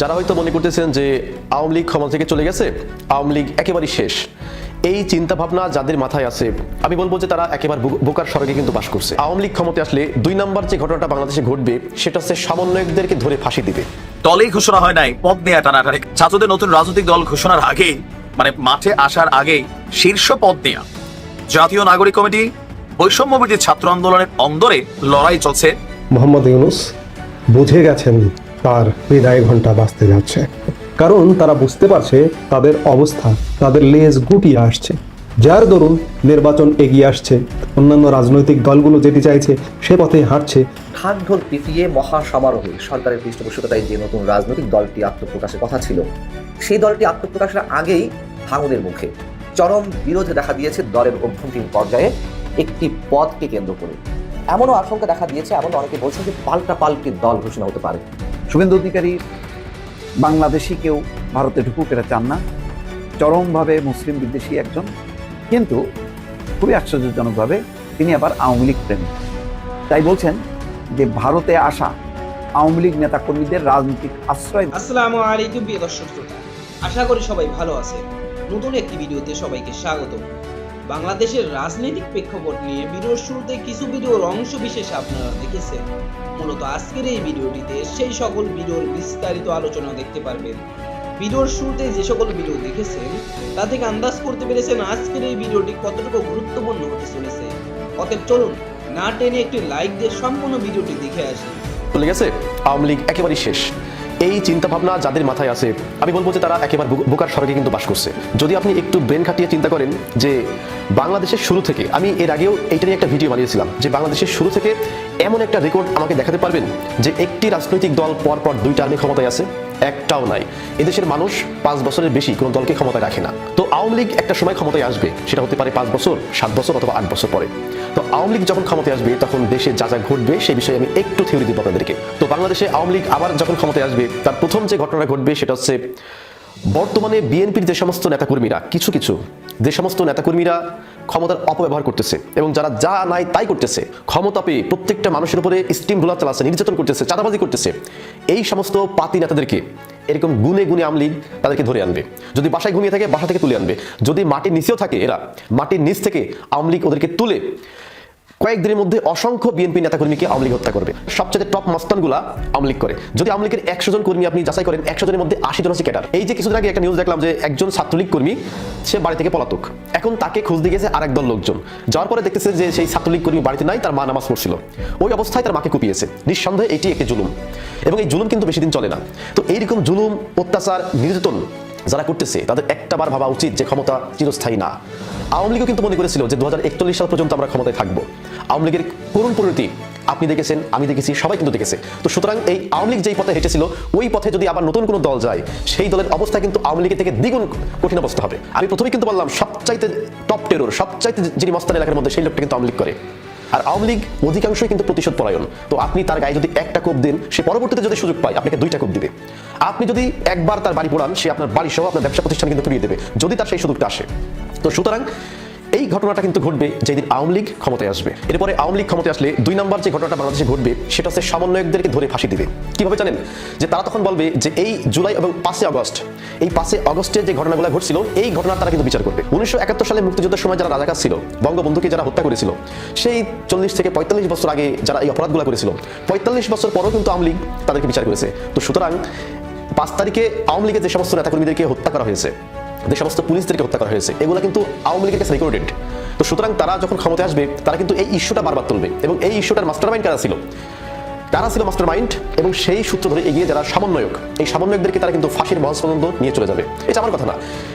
যারা হয়তো মনে করতেছেন যে আওয়ামী লীগ ক্ষমতা থেকে চলে গেছে আওয়ামী লীগ একেবারেই শেষ। এই চিন্তা ভাবনা যাদের মাথায় আছে আমি বলব যে তারা একেবারে বোকার সড়কে কিন্তু বাস করছে। আওয়ামী লীগ ক্ষমতায় আসলে দুই নম্বর যে ঘটনাটা বাংলাদেশে ঘটবে সেটা হচ্ছে সমন্বয়কদেরকে ধরে ফাঁসি দিবে। দলেই ঘোষণা হয় নাই পদ নেয়া টানাটানি। ছাত্রদের নতুন রাজনৈতিক দল ঘোষণার আগেই মানে মাঠে আসার আগেই শীর্ষ পদ নেয়া। জাতীয় নাগরিক কমিটি বৈষম্য ছাত্র আন্দোলনের অন্দরে লড়াই চলছে। মোহাম্মদ ইউনুস বুঝে গেছেন তার বিদায় ঘণ্টা বাজতে যাচ্ছে। কারণ তারা বুঝতে পারছে তাদের অবস্থা, তাদের লেজ গুটিয়ে আসছে। যার দরুন নির্বাচন এগিয়ে আসছে। অন্যান্য রাজনৈতিক দলগুলো যেটি চাইছে সে পথে হাঁটছে। ঢাক ঢোল পিটিয়ে মহা সমারোহে সরকারের পৃষ্ঠপোষকতায় যে নতুন রাজনৈতিক দলটি আত্মপ্রকাশের কথা ছিল, সেই দলটি আত্মপ্রকাশের আগেই ভাঙনের মুখে। চরম বিরোধে দেখা দিয়েছে দলের অভ্যন্তরীণ পর্যায়ে একটি পদকে কেন্দ্র করে। এমনও আশঙ্কা দেখা দিয়েছে এমন অনেকে বলছেন যে পাল্টা পাল্টি দল ঘোষণা হতে পারে। শুভেন্দু অধিকারী বাংলাদেশি কেউ ভারতে ঢুকুক এটা চান না। চরমভাবে মুসলিম বিদ্বেষী একজন। কিন্তু খুবই আশ্চর্যজনকভাবে তিনি আবার আওয়ামী লীগ প্রেমী। তাই বলছেন যে ভারতে আসা আওয়ামী লীগ নেতাকর্মীদের রাজনৈতিক আশ্রয় আসসালামু আলাইকুম দর্শক আশা করি সবাই ভালো আছে নতুন একটি ভিডিওতে সবাইকে স্বাগত বাংলাদেশের রাজনৈতিক প্রেক্ষাপট নিয়ে ভিডিওর শুরুতে কিছু ভিডিওর অংশ বিশেষ আপনারা দেখেছেন। মূলত আজকের এই ভিডিওটিতে সেই সকল ভিডিওর বিস্তারিত আলোচনা দেখতে পারবেন। ভিডিওর শুরুতে যে সকল ভিডিও দেখেছেন, তা থেকে আন্দাজ করতে পেরেছেন আজকের এই ভিডিওটি কতটুকু গুরুত্বপূর্ণ হতে চলেছে। অতএব চলুন, না টেনে একটি লাইক দিয়ে সম্পূর্ণ ভিডিওটি দেখে আসি। চলে গেছে, আওয়ামী লীগ একেবারেই শেষ। এই চিন্তাভাবনা যাদের মাথায় আছে, আমি বলব যে তারা একেবারে বোকার সড়কে কিন্তু বাস করছে। যদি আপনি একটু ব্রেন খাটিয়ে চিন্তা করেন যে বাংলাদেশের শুরু থেকে, আমি এর আগেও এইটা নিয়ে একটা ভিডিও বানিয়েছিলাম, যে বাংলাদেশের শুরু থেকে এমন একটা রেকর্ড আমাকে দেখাতে পারবেন যে একটি রাজনৈতিক দল পর পর দুই টার্মে ক্ষমতায় আছে। একটাও নাই। এদেশের মানুষ পাঁচ বছরের বেশি কোনো দলকে ক্ষমতায় রাখে না। তো আওয়ামী লীগ একটা সময় ক্ষমতায় আসবে, সেটা হতে পারে পাঁচ বছর, সাত বছর অথবা আট বছর পরে। তো আওয়ামী লীগ যখন ক্ষমতায় আসবে, তখন দেশে যা যা ঘটবে সেই বিষয়ে আমি একটু থিওরি দিব আপনাদেরকে। তো বাংলাদেশে আওয়ামী লীগ আবার যখন ক্ষমতায় আসবে, তার প্রথম যে ঘটনা ঘটবে, সেটা হচ্ছে বর্তমানে বিএনপির যে সমস্ত নেতাকর্মীরা, কিছু কিছু, যে সমস্ত নেতাকর্মীরা ক্ষমতার অপব্যবহার করতেছে এবং যারা যা নাই তাই করতেছে ক্ষমতা পেয়ে প্রত্যেকটা মানুষের উপরে স্টিম ভোলা চালাচ্ছে নির্যাতন করতেছে, চাঁদাবাজি করতেছে, এই সমস্ত পাতি নেতাদেরকে এরকম গুনে গুনে আমলি তাদেরকে ধরে আনবে। যদি বাসায় ঘুমিয়ে থাকে, বাসা থেকে তুলে আনবে। যদি মাটির নিচেও থাকে এরা, মাটির নিচ থেকে আওয়ামী ওদেরকে তুলে কয়েকদিনের মধ্যে অসংখ্য বিএনপি নেতাকর্মীকে আওয়ামী লীগ হত্যা করবে। সবচেয়ে টপ মাস্তানগুলা আওয়ামী লীগ করে। যদি আওয়ামী লীগের একশো জন কর্মী আপনি যাচাই করেন, একশো জনের মধ্যে আশি জন হচ্ছে ক্যাডার এই যে কিছুদিন আগে একটা নিউজ দেখলাম যে একজন ছাত্রলীগ কর্মী, সে বাড়ি থেকে পলাতক। এখন তাকে খোঁজ দিয়ে গেছে আরেক দল লোকজন। যাওয়ার পরে দেখতেছে যে সেই ছাত্রলীগ কর্মী বাড়িতে নাই, তার মা নামাজ পড়ছিল। ওই অবস্থায় তার মাকে কুপিয়েছে। নিঃসন্দেহে এটি একটি জুলুম। এবং এই জুলুম কিন্তু বেশি দিন চলে না। তো এইরকম জুলুম, অত্যাচার, নির্যাতন যারা করতেছে, তাদের একটা বার ভাবা উচিত যে ক্ষমতা চিরস্থায়ী না। আওয়ামী লীগও কিন্তু মনে করেছিল যে দু হাজার একচল্লিশ সাল পর্যন্ত আমরা ক্ষমতায় থাকব। আওয়ামী লীগের করুণ পরিণতি আপনি দেখেছেন, আমি দেখেছি, সবাই কিন্তু দেখেছে। তো সুতরাং এই আওয়ামী লীগ যেই পথে হেঁটেছিল, ওই পথে যদি আবার নতুন কোনো দল যায়, সেই দলের অবস্থা কিন্তু আওয়ামী লীগের থেকে দ্বিগুণ কঠিন অবস্থা হবে। আমি প্রথমেই কিন্তু বললাম, সবচাইতে টপ টেরোর সবচাইতে যিনি মস্তান এলাকার মধ্যে, সেই লোকটা কিন্তু আওয়ামী লীগ করে। আর আওয়ামী লীগ অধিকাংশই কিন্তু প্রতিশোধ পরায়ণ। তো আপনি তার গায়ে যদি একটা কোপ দেন, সে পরবর্তীতে যদি সুযোগ পায়, আপনাকে দুইটা কোপ দিবে। আপনি যদি একবার তার বাড়ি পোড়ান, সে আপনার বাড়ি সহ আপনার ব্যবসা প্রতিষ্ঠান কিন্তু ফিরিয়ে দেবে, যদি তার সেই সুযোগটা আসে। তো সুতরাং এই ঘটনাটা কিন্তু ঘটবে যেদিন আওয়ামী লীগ ক্ষমতায় আসবে। এরপরে আওয়ামী লীগ ক্ষমতায় আসলে দুই নম্বর যে ঘটনাটা বাংলাদেশে ঘটবে, সেটা হচ্ছে সমন্বয়কদেরকে ধরে ফাঁসি দিবে। কীভাবে জানেন? যে তারা তখন বলবে যে এই জুলাই এবং পাঁচই আগস্ট, এই পাঁচই আগস্টের যে ঘটনাগুলো ঘটছিল, এই ঘটনা তারা কিন্তু বিচার করবে। উনিশশো একাত্তর সালে মুক্তিযুদ্ধের সময় যারা রাজাকার ছিল, বঙ্গবন্ধুকে যারা হত্যা করেছিল, সেই চল্লিশ থেকে পঁয়তাল্লিশ বছর আগে যারা এই অপরাধগুলো করেছিল, পঁয়তাল্লিশ বছর পরও কিন্তু আওয়ামী লীগ তাদেরকে বিচার করেছে। তো সুতরাং পাঁচ তারিখে আওয়ামী লীগের যে সমস্ত নেতাকর্মীদেরকে হত্যা করা হয়েছে যে সমস্ত পুলিশদেরকে হত্যা করা হয়েছে, এগুলো কিন্তু আওয়ামী লীগের কাছে রেকর্ডেড তো সুতরাং তারা যখন ক্ষমতায় আসবে, তারা কিন্তু এই ইস্যুটা বারবার তুলবে এবং এই ইস্যুটার মাস্টার মাইন্ড কারা ছিল? তারা ছিল মাস্টার মাইন্ড এবং সেই সূত্র ধরে এগিয়ে যারা সমন্বয়ক, এই সমন্বয়কদেরকে তারা কিন্তু ফাঁসির মহাজ পর্যন্ত নিয়ে চলে যাবে। এটা আমার কথা না।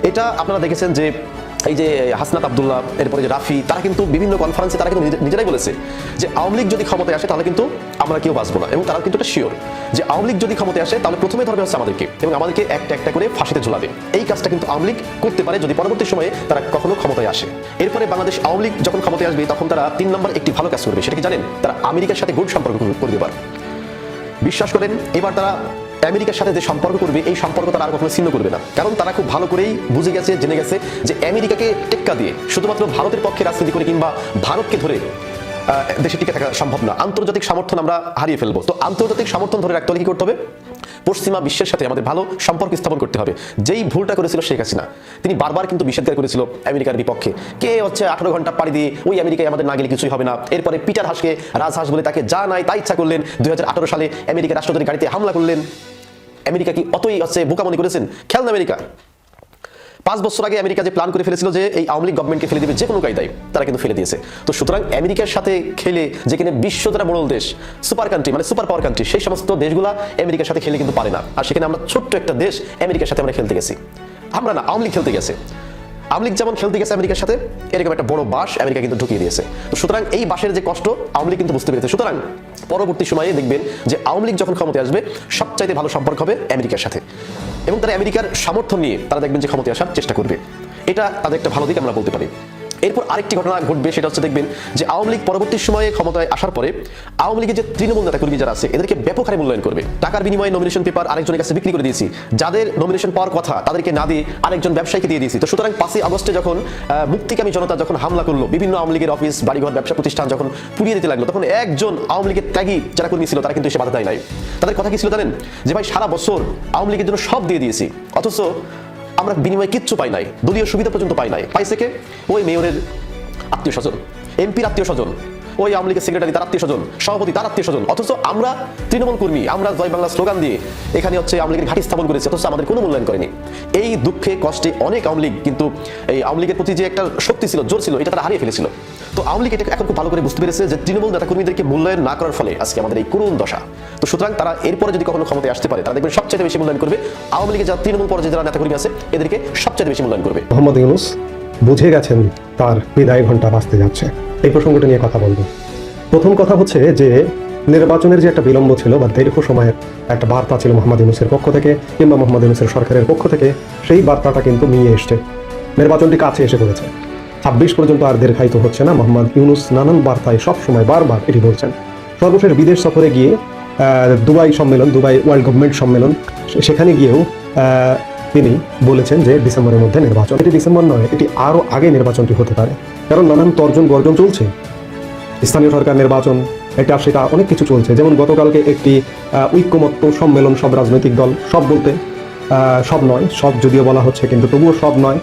এটা আপনারা দেখেছেন যে এই যে হাসনাত আবদুল্লাহ, এরপরে যে রাফি, তারা কিন্তু বিভিন্ন কনফারেন্সে তারা কিন্তু নিজেরাই বলেছে যে আওয়ামী লীগ যদি ক্ষমতায় আসে তাহলে কিন্তু আমরা কেউ বাঁচবো না। এবং তারা কিন্তু এটা শিওর যে আওয়ামী লীগ যদি ক্ষমতায় আসে তাহলে প্রথমে ধরবে হচ্ছে আমাদেরকে এবং আমাদেরকে একটা একটা করে ফাঁসিতে ঝুলাবে এই কাজটা কিন্তু আওয়ামী লীগ করতে পারে যদি পরবর্তী সময়ে তারা কখনো ক্ষমতায় আসে। এরপরে বাংলাদেশ আওয়ামী লীগ যখন ক্ষমতায় আসবে, তখন তারা তিন নম্বর একটি ভালো কাজ করবে। সেটা কি জানেন? তারা আমেরিকার সাথে গুড সম্পর্ক করবে এবার। বিশ্বাস করেন, এবার তারা আমেরিকার সাথে যে সম্পর্ক করবে, এই সম্পর্ক তারা আর কখনো ছিন্ন করবে না। কারণ তারা খুব ভালো করেই বুঝে গেছে, জেনে গেছে যে আমেরিকাকে টেক্কা দিয়ে শুধুমাত্র ভারতের পক্ষে রাজনীতি করে কিংবা ভারতকে ধরে দেশে টিকে থাকা সম্ভব না। আন্তর্জাতিক সমর্থন আমরা হারিয়ে ফেলব। তো আন্তর্জাতিক সমর্থন ধরে রাখতে হলে কি করতে হবে? পশ্চিমা বিশ্বের সাথে আমাদের ভালো সম্পর্ক স্থাপন করতে হবে। যেই ভুলটা করেছিল শেখ হাসিনা, তিনি বারবার কিন্তু নিষেধাজ্ঞা করেছিল আমেরিকার বিপক্ষে। কে হচ্ছে আঠারো ঘণ্টা পাড়ি দিয়ে ওই আমেরিকায় আমাদের না গেলে কিছুই হবে না। এরপরে পিটার হাসকে রাজহাঁস বলে তাকে যা নাই তাই ইচ্ছা করলেন। দু হাজার আঠারো সালে আমেরিকা রাষ্ট্রপতির গাড়িতে হামলা করলেন। আমেরিকা কি অতই হচ্ছে বোকা মনে করেছেন খেলনা আমেরিকা। পাঁচ বছর আগে আমেরিকা যে প্ল্যান করে ফেলেছিল যে এই আওয়ামী লীগ গভর্নমেন্টকে ফেলে দিবে যে কোনো কায়দায়, তারা কিন্তু ফেলে দিয়েছে। তো সুতরাং আমেরিকার সাথে খেলে যেখানে বিশ্ব তারা বড় দেশ সুপার কান্ট্রি মানে সুপার পাওয়ার কান্ট্রি সেই সমস্ত দেশগুলা আমেরিকার সাথে খেলে কিন্তু পারে না। আর সেখানে আমরা ছোট্ট একটা দেশ আমেরিকার সাথে আমরা খেলতে গেছি। আমরা না, আওয়ামী লীগ খেলতে গেছে। আওয়ামী লীগ যেমন খেলতে গেছে আমেরিকার সাথে, এরকম একটা বড় বাস আমেরিকা কিন্তু ঢুকিয়ে দিয়েছে। সুতরাং এই বাসের যে কষ্ট আওয়ামী লীগ কিন্তু বুঝতে পেরেছে। সুতরাং পরবর্তী সময়ে দেখবেন যে আওয়ামী লীগ যখন ক্ষমতায় আসবে, সবচাইতে ভালো সম্পর্ক হবে আমেরিকার সাথে। এবং তারা আমেরিকার সামর্থ্য নিয়ে তারা দেখবেন যে ক্ষমতায় আসার চেষ্টা করবে। এটা তাদের একটা ভালো দিক আমরা বলতে পারি। এরপর আরেকটি ঘটনা ঘটবে, সেটা হচ্ছে দেখবেন যে আওয়ামী লীগ পরবর্তী সময়ে ক্ষমতায় আসার পরে আওয়ামী লীগের যে তৃণমূল নেতা কর্মী যারা আছে, এদেরকে ব্যাপক হারে মূল্যায়ন করবে। টাকার বিনিময়ে নমিনেশন পেপার আরেকজনের কাছে বিক্রি করে দিয়েছি। যাদের নমিনেশন পাওয়ার কথা, তাদেরকে না দিয়ে আরেকজন ব্যবসায়ীকে দিয়ে দিয়েছি। তো সুতরাং পাঁচই আগস্টে যখন মুক্তিকামী জনতা যখন হামলা করল, বিভিন্ন আওয়ামী লীগের অফিস বাড়িঘর, ব্যবসা প্রতিষ্ঠান যখন পুড়িয়ে দিতে লাগল, তখন একজন আওয়ামী লীগের ত্যাগী যারা কর্মী ছিল, তারা কিন্তু এসে বাধা দেয় নাই। তাদের কথা কি ছিল জানেন? যে ভাই, সারা বছর আওয়ামী লীগের জন্য সব দিয়ে দিয়েছি। অথচ আমরা বিনিময়ে কিচ্ছু পাই নাই। দলীয় সুবিধা পর্যন্ত পাই নাই। পাইছে কে? ওই মেয়রের আত্মীয় স্বজন। এমপির আত্মীয় স্বজন। ওই আওয়ামী লীগের সেক্রেটারি তার আত্মীয় স্বজন, সভাপতি, তার আত্মীয় স্বজন। অথচ আমরা তৃণমূল কর্মী, আমরা জয় বাংলা স্লোগান দিয়ে এখানে হচ্ছে আওয়ামী লীগের ঘাঁটি স্থাপন করেছি, অথচ আমাদের কোনো মূল্যায়ন করেনি। এই দুঃখে, কষ্টে অনেক আওয়ামী লীগ কিন্তু এই আওয়ামী লীগের প্রতি যে একটা শক্তি ছিল, জোর ছিল, এটা তারা হারিয়ে ফেলেছিল। তো আওয়ামী লীগ এটা এখন খুব ভালো করে বুঝতে পেরেছে যে তৃণমূল নেতাকর্মীদেরকে মূল্যায়ন না করার ফলে আজকে আমাদের এই করুণ দশা। তো সুতরাং তারা এরপরে যদি কখনো ক্ষমতায় আসতে পারে, তারা দেখবেন সবচেয়ে বেশি মূল্যায়ন করবে আওয়ামী লীগের যারা তৃণমূল পর্যায়ে যারা নেতাকর্মী আছে, এদেরকে সবচেয়ে বেশি মূল্যায়ন করবে। মোহাম্মদ ইউনুস, বুঝে গেছেন তার বিদায় ঘণ্টা বাঁচতে যাচ্ছে। এই প্রসঙ্গটা নিয়ে কথা বলব। প্রথম কথা হচ্ছে যে, নির্বাচনের যে একটা বিলম্ব ছিল বা দীর্ঘ সময়ের একটা বার্তা ছিল মোহাম্মদ ইউনুসের পক্ষ থেকে কিংবা মোহাম্মদ ইউনুসের সরকারের পক্ষ থেকে, সেই বার্তাটা কিন্তু নিয়ে এসছে। নির্বাচনটি কাছে এসে পড়েছে। ছাব্বিশ পর্যন্ত আর দীর্ঘায়িত হচ্ছে না। মোহাম্মদ ইউনুস নানান বার্তায় সব সময় বারবার এটি বলছেন। সর্বশেষ বিদেশ সফরে গিয়ে দুবাই সম্মেলন, দুবাই ওয়ার্ল্ড গভর্নমেন্ট সম্মেলন সেখানে গিয়েও তিনি বলেছেন যে ডিসেম্বরের মধ্যে নির্বাচন। এটি ডিসেম্বর নয়, এটি আরও আগে নির্বাচনটি হতে পারে। কারণ নানান তর্জন গর্জন চলছে। স্থানীয় সরকার নির্বাচন, এটা, সেটা অনেক কিছু চলছে। যেমন গতকালকে একটি ঐক্যমত্য সম্মেলন, সব রাজনৈতিক দল, সব বলতে সব নয়, সব যদিও বলা হচ্ছে, কিন্তু তবুও সব নয়।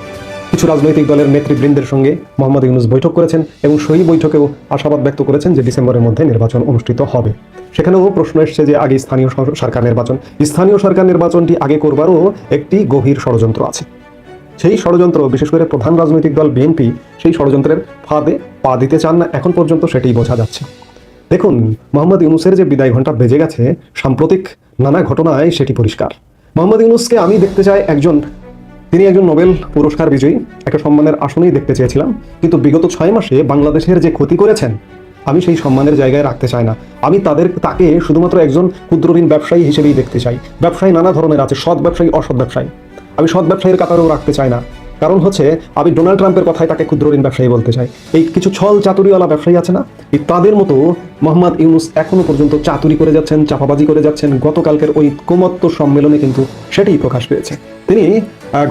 কিছু রাজনৈতিক দলের নেতৃবৃন্দের সঙ্গে মোহাম্মদ ইউনুস বৈঠক করেছেন এবং সেই বৈঠকেও আশাবাদ ব্যক্ত করেছেন যে ডিসেম্বরের মধ্যে নির্বাচন অনুষ্ঠিত হবে। সেখানেও প্রশ্ন এসছে যে আগে স্থানীয় সর- সরকার নির্বাচন, স্থানীয় সরকার নির্বাচনটি আগে করবারও একটি গভীর ষড়যন্ত্র আছে। সেই ষড়যন্ত্র, বিশেষ করে প্রধান রাজনৈতিক দল বিএনপি সেই ষড়যন্ত্রের ফাঁদে পা দিতে চান না। এখন পর্যন্ত সেটাই বোঝা যাচ্ছে। দেখুন, মোহাম্মদ ইউনুসের যে বিদায় ঘণ্টা বেজে গেছে, সাম্প্রতিক নানা ঘটনায় সেটি পরিষ্কার। মোহাম্মদ ইউনুসকে আমি দেখতে চাই একজন, তিনি একজন নোবেল পুরস্কার বিজয়ী। একটা সম্মানের আসনেই দেখতে চেয়েছিলাম। কিন্তু বিগত ছয় মাসে বাংলাদেশের যে ক্ষতি করেছেন, আমি সেই সম্মানের জায়গায় রাখতে চাই না। আমি তাদের, তাকে শুধুমাত্র একজন ক্ষুদ্র ঋণ ব্যবসায়ী হিসেবেই দেখতে চাই। ব্যবসায়ী নানা ধরনের আছে, সৎ ব্যবসায়ী, অসৎ ব্যবসায়ী। আমি সৎ ব্যবসায়ীর কাতারেও রাখতে চাই না। কারণ হচ্ছে, আমি ডোনাল্ড ট্রাম্পের কথায় তাকে ক্ষুদ্র ঋণ ব্যবসায়ী বলতে চাই। এই কিছু ছল চাতুরিওয়ালা ব্যবসায়ী আছে না? এই তাদের মতো মোহাম্মদ ইউনুস এখনও পর্যন্ত চাতুরি করে যাচ্ছেন, চাপাবাজি করে যাচ্ছেন। গতকালকের ওই ঐক্যমত্য সম্মেলনে কিন্তু সেটাই প্রকাশ পেয়েছে। তিনি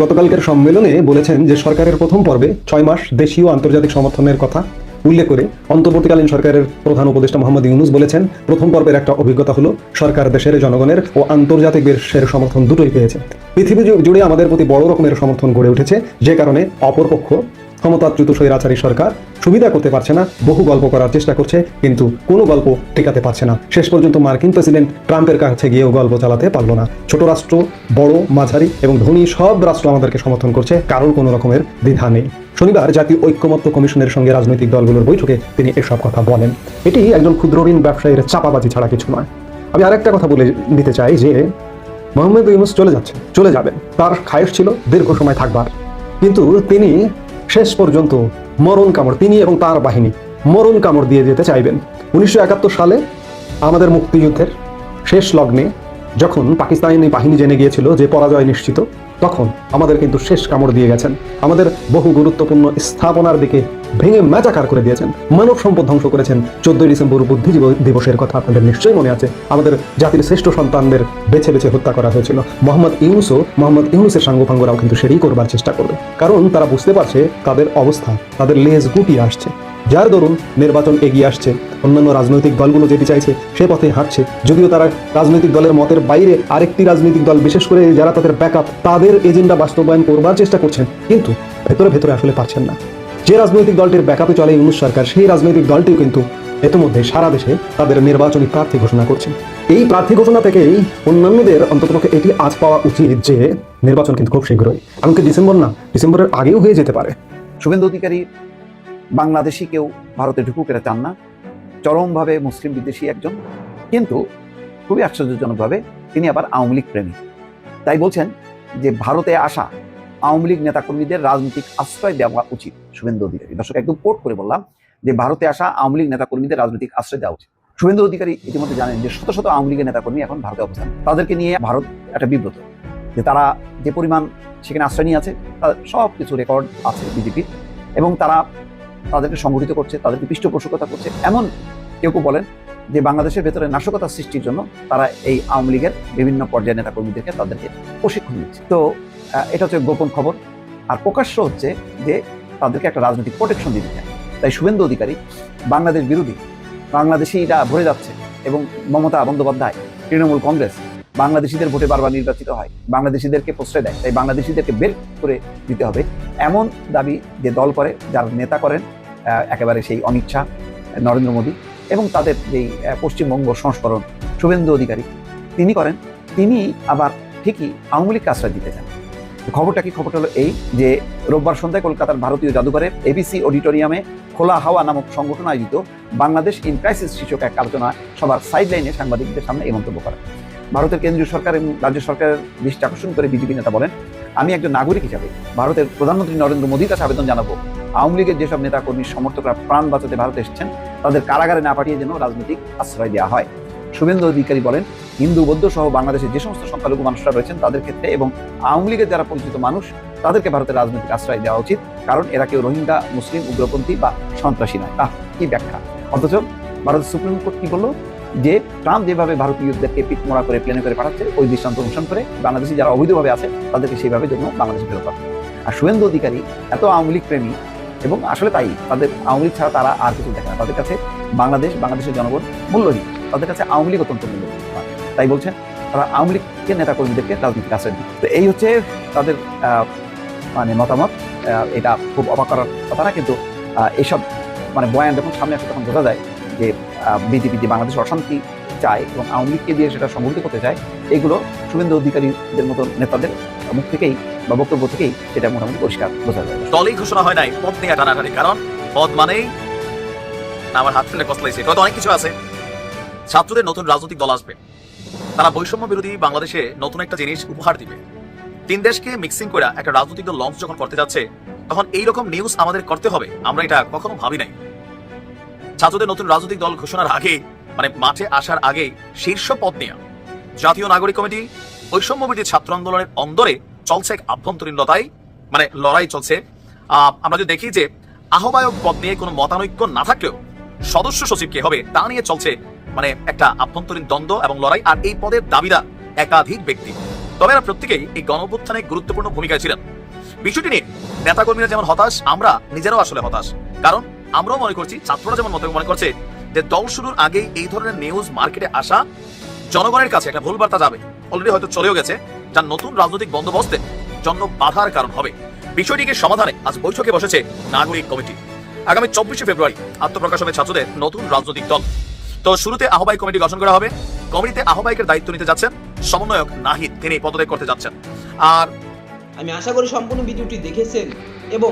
গতকালকের সম্মেলনে বলেছেন যে সরকারের প্রথম পর্বে ছয় মাস দেশীয় আন্তর্জাতিক সমর্থনের কথা উল্লেখ করে অন্তর্বর্তীকালীন সরকারের প্রধান উপদেষ্টা মোহাম্মদ ইউনুস বলেছেন, প্রথম পর্বের একটা অভিজ্ঞতা হলো সরকার দেশের জনগণের ও আন্তর্জাতিক বিশ্বের সমর্থন দুটোই পেয়েছে। পৃথিবী জুড়ে আমাদের প্রতি বড় রকমের সমর্থন গড়ে উঠেছে, যে কারণে অপরপক্ষ ক্ষমতাচ্যুত স্বৈরাচারী সরকার সুবিধা করতে পারছে না, বহু গল্প করার চেষ্টা করছে, কিন্তু কোনো গল্প টেকাতে পারছে না। শেষ পর্যন্ত মার্কিন প্রেসিডেন্ট ট্রাম্পের কাছে গিয়েও গল্প চালাতে পারল না। ছোট রাষ্ট্র, বড়, মাঝারি এবং ধনী সব রাষ্ট্র আমাদেরকে সমর্থন করছে, কারোর কোনো রকমের দ্বিধা নেই। শনিবার জাতীয় ঐক্যমত্য কমিশনের সঙ্গে রাজনৈতিক দলগুলোর বৈঠকে তিনি এসব কথা বলেন। এটি একজন ক্ষুদ্র ঋণ ব্যবসায়ীর চাপাবাজি ছাড়া কিছু নয়। আমি আরেকটা কথা বলে দিতে চাই যে, মোহাম্মদ ইউনুস চলে যাচ্ছে চলে যাবেন। তার খায়েশ ছিল দীর্ঘ সময় থাকবার। কিন্তু তিনি শেষ পর্যন্ত মরণ কামড়, তিনি এবং তার বাহিনী মরণ কামড় দিয়ে যেতে চাইবেন। উনিশশো একাত্তর সালে আমাদের মুক্তিযুদ্ধের শেষ লগ্নে যখন পাকিস্তানি বাহিনী জেনে গিয়েছিল যে পরাজয় নিশ্চিত তখন আমাদের কিন্তু শেষ কামড় দিয়ে গেছেন। আমাদের বহু গুরুত্বপূর্ণ স্থাপনার দিকে ভেঙে ম্যাচাকার করে দিয়েছেন। মানব সম্পদ ধ্বংস করেছেন। চোদ্দই ডিসেম্বর বুদ্ধিজীবী দিবসের কথা আপনাদের নিশ্চয়ই মনে আছে। আমাদের জাতির শ্রেষ্ঠ সন্তানদের বেছে বেছে হত্যা করা হয়েছিল। মোহাম্মদ ইউনুসও মোহাম্মদ ইউনুসের সাঙ্গপাঙ্গরাও কিন্তু সেটাই করবার চেষ্টা করবে। কারণ তারা বুঝতে পারছে তাদের অবস্থা, তাদের লেজ গুটিয়ে আসছে। যার দরুন নির্বাচন এগিয়ে আসছে। অন্যান্য রাজনৈতিক দলগুলো যেটি চাইছে, সে পথে হাঁটছে। যদিও তারা রাজনৈতিক দলের মতের বাইরে আরেকটি রাজনৈতিক দল, বিশেষ করে যারা তাদের ব্যাকআপ তাদের এজেন্ডা বাস্তবায়ন করবার চেষ্টা করছেন। কিন্তু ভেতরে ভেতরে আসলে পারছেন না। যে রাজনৈতিক দলটির ব্যাকআপে চলে ইউনুস সরকার, সেই রাজনৈতিক দলটিও কিন্তু ইতিমধ্যে সারা দেশে তাদের নির্বাচনী প্রার্থী ঘোষণা করছে। এই প্রার্থী ঘোষণা থেকেই অন্যান্যদের অন্ততপক্ষে এটি আজ পাওয়া উচিত যে নির্বাচন কিন্তু খুব শীঘ্রই। এমনকি ডিসেম্বর না, ডিসেম্বরের আগেও হয়ে যেতে পারে। শুভেন্দু অধিকারী বাংলাদেশি কেউ ভারতে ঢুকুক এটা চান না। চরমভাবে মুসলিম বিদ্বেষী একজন। কিন্তু খুবই আশ্চর্যজনকভাবে তিনি আবার আওয়ামী লীগ প্রেমী তাই বলছেন যে ভারতে আসা আওয়ামী লীগ নেতাকর্মীদের রাজনৈতিক আশ্রয় দেওয়া উচিত, শুভেন্দু অধিকারী। দর্শক, একদম কোট করে বললাম যে ভারতে আসা আওয়ামী লীগ নেতাকর্মীদের রাজনৈতিক আশ্রয় দেওয়া উচিত। শুভেন্দু অধিকারী ইতিমধ্যে জানেন যে শত শত আওয়ামী লীগের নেতাকর্মী এখন ভারতে অবস্থান তাদেরকে নিয়ে ভারত একটা বিব্রত। যে তারা যে পরিমাণ সেখানে আশ্রয় নিয়ে আছে, তাদের সব কিছু রেকর্ড আছে বিজেপির। এবং তারা তাদেরকে সংগঠিত করছে, তাদেরকে পৃষ্ঠপোষকতা করছে। এমন কেউ কেউ বলেন যে বাংলাদেশের ভেতরে নাশকতা সৃষ্টির জন্য তারা এই আওয়ামী লীগের বিভিন্ন পর্যায়ের নেতাকর্মীদেরকে তাদেরকে প্রশিক্ষণ দিচ্ছে। তো এটা হচ্ছে গোপন খবর। আর প্রকাশ্য হচ্ছে যে তাদেরকে একটা রাজনৈতিক প্রোটেকশন দিতে চায়। তাই শুভেন্দু অধিকারী বাংলাদেশ বিরোধী বাংলাদেশিরা ভরে যাচ্ছে এবং মমতা বন্দ্যোপাধ্যায়, তৃণমূল কংগ্রেস বাংলাদেশিদের ভোটে বারবার নির্বাচিত হয়, বাংলাদেশিদেরকে প্রশ্রয় দেয়, তাই বাংলাদেশিদেরকে বের করে দিতে হবে। এমন দাবি যে দল করে, যার নেতা করেন একেবারে সেই শাহ নরেন্দ্র মোদী এবং তাদের যেই পশ্চিমবঙ্গ সংস্করণ, শুভেন্দু অধিকারী, তিনি করেন। তিনি আবার ঠিকই আওয়ামী লীগকে আশ্রয় দিতে চান। খবরটা কি? খবরটা হলো এই যে, রোববার সন্ধ্যায় কলকাতার ভারতীয় জাদুঘরে এবিসি অডিটোরিয়ামে খোলা হাওয়া নামক সংগঠন আয়োজিত বাংলাদেশ ইন ক্রাইসিস শীর্ষক এক আলোচনা সবার সাইডলাইনে সাংবাদিকদের সামনে এই মন্তব্য করেন। ভারতের কেন্দ্রীয় সরকার এবং রাজ্য সরকারের দৃষ্টি আকর্ষণ করে বিজেপি নেতা বলেন, আমি একজন নাগরিক হিসাবে ভারতের প্রধানমন্ত্রী নরেন্দ্র মোদীর কাছে আবেদন জানাব। আওয়ামী লীগের যেসব নেতাকর্মী, সমর্থকরা প্রাণ বাঁচাতে ভারতে এসেছেন, তাদের কারাগারে না পাঠিয়ে যেন রাজনৈতিক আশ্রয় দেওয়া হয়। শুভেন্দু অধিকারী বলেন, হিন্দু বৌদ্ধ সহ বাংলাদেশের যে সমস্ত সংখ্যালঘু মানুষরা রয়েছেন তাদের ক্ষেত্রে এবং আওয়ামী লীগের যারা পরিচিত মানুষ, তাদেরকে ভারতের রাজনৈতিক আশ্রয় দেওয়া উচিত, কারণ এরা কেউ রোহিঙ্গা, মুসলিম, উগ্রপন্থী বা সন্ত্রাসী নয়। আহ, কি ব্যাখ্যা? অথচ ভারতের সুপ্রিম কোর্ট কি বলল? যে ট্রাম্প যেভাবে ভারতীয়দেরকে পিট মোড়া করে, প্লেনে করে পাঠাচ্ছে, ওই দৃষ্টান্ত অনুসরণ করে বাংলাদেশি যারা অবৈধভাবে আছে, তাদেরকে সেইভাবে জন্য বাংলাদেশে ফেরত পাঠাবে আর শুভেন্দু অধিকারী এত আওয়ামী লীগ প্রেমী এবং আসলে তাই, তাদের আওয়ামী লীগ ছাড়া তারা আর কিছু দেখে না। তাদের কাছে বাংলাদেশ, বাংলাদেশের জনগণ মূল্যহীন। তাদের কাছে আওয়ামী লীগ অত্যন্ত মূল্যহীন তাই বলছেন তারা আওয়ামী লীগের নেতা কর্মীদেরকে রাজনীতিক আশ্রয় দিচ্ছে। তো এই হচ্ছে তাদের মানে মতামত। এটা খুব অবাক করার কথা না, কিন্তু এইসব মানে বয়ান যখন সামনে আসে, তখন বোঝা যায় যে বিজেপি যে বাংলাদেশ অশান্তি চায় এবং আওয়ামী লীগকে দিয়ে সেটা সংগঠিত করতে চায়, এগুলো শুভেন্দু অধিকারীদের মতো নেতাদের মুখ থেকেই বা বক্তব্য থেকেই সেটা মোটামুটি পরিষ্কার বোঝা যায়। দলই ঘোষণা হয় নাই, পদ নিয়ে টানাটানি, কারণ পদ মানেই আমার হাত ফেলে কসলাইছে হয়তো অনেক কিছু আছে। ছাত্রদের নতুন রাজনৈতিক দল আসবে। তারা বৈষম্য বিরোধী বাংলাদেশে নতুন একটা জিনিস উপহার দিবে। তিন দেশকে মিক্সিং করে একটা রাজনৈতিক দল লঞ্চ যখন করতে যাচ্ছে, তখন এইরকম নিউজ আমাদের করতে হবে। আমরা এটা কখনো ভাবি নাই। ছাত্রদের নতুন রাজনৈতিক দল ঘোষণার আগে মানে মাঠে আসার আগে শীর্ষ পদ নিয়ে। জাতীয় নাগরিক কমিটি বৈষম্য বিরোধী ছাত্র আন্দোলনের অন্দরে চলছে এক আভ্যন্তরীণ লড়াই মানে লড়াই চলছে। আমরা যদি দেখি যে আহ্বায়ক পদ নিয়ে কোনো মতানৈক্য না থাকলেও সদস্য সচিব কে হবে, তা নিয়ে চলছে মানে একটা আভ্যন্তরীণ দ্বন্দ্ব এবং লড়াই, আর এই পদের দাবিরা একাধিক ব্যক্তি। তবে এরা প্রত্যেকেই এই গণঅভ্যুত্থানে গুরুত্বপূর্ণ ভূমিকায় ছিলেন। বিষয়টি নিয়ে নেতাকর্মীরা যেমন হতাশ, আমরা নিজেরাও আসলে হতাশ। কারণ আমরাও মনে করছি, ছাত্ররা যেমন মনে করছে যে দল শুরুর আগেই এই ধরনের নিউজ মার্কেটে আসা জনগণের কাছে একটা ভুল বার্তা যাবে। অলরেডি হয়তো চলেও গেছে, যা নতুন রাজনৈতিক বন্দোবস্তের জন্য বাধার কারণ হবে। বিষয়টিকে সমাধানে আজ বৈঠকে বসেছে নাগরিক কমিটি। আগামী চব্বিশে ফেব্রুয়ারি আত্মপ্রকাশ হবে ছাত্রদের নতুন রাজনৈতিক দল। তো শুরুতে আহ্বায়ক কমিটি গঠন করা হবে। কমিটিতে আহ্বায়কের দায়িত্ব নিতে যাচ্ছেন সমন্বয়ক নাহিদ, তিনি পদত্যাগ করতে যাচ্ছেন। আর আমি আশা করি সম্পূর্ণ ভিডিওটি দেখেছেন এবং